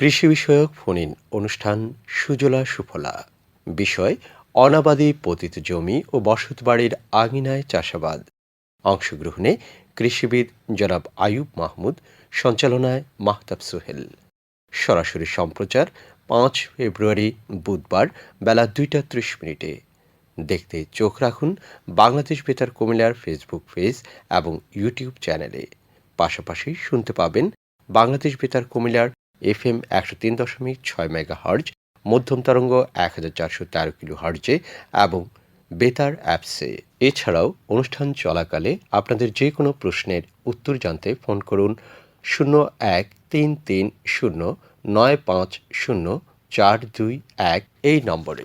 কৃষি বিষয়ক ফোনিন অনুষ্ঠান সুজলা সুফলা। বিষয়, অনাবাদি পতিত জমি ও বসতবাড়ির আঙিনায় চাষাবাদ। অংশগ্রহণে কৃষিবিদ জনাব আয়ুব মাহমুদ, সঞ্চালনায় মাহতাব সোহেল। সরাসরি সম্প্রচার পাঁচ ফেব্রুয়ারি বুধবার বেলা দুইটা ত্রিশ মিনিটে। দেখতে চোখ রাখুন বাংলাদেশ বেতার কুমিল্লার ফেসবুক পেজ এবং ইউটিউব চ্যানেলে। পাশাপাশি শুনতে পাবেন বাংলাদেশ বেতার কুমিল্লার এফ এম একশো তিন দশমিক ছয় মেগা হার্জ মধ্যম তরঙ্গ এক হাজার চারশো তেরো কিলো হার্জে এবং বেতার অ্যাপসে। এছাড়াও অনুষ্ঠান চলাকালে আপনাদের যে কোনো প্রশ্নের উত্তর জানতে ফোন করুন শূন্য এক তিন তিন শূন্য নয় পাঁচ শূন্য চার দুই এক এই নম্বরে।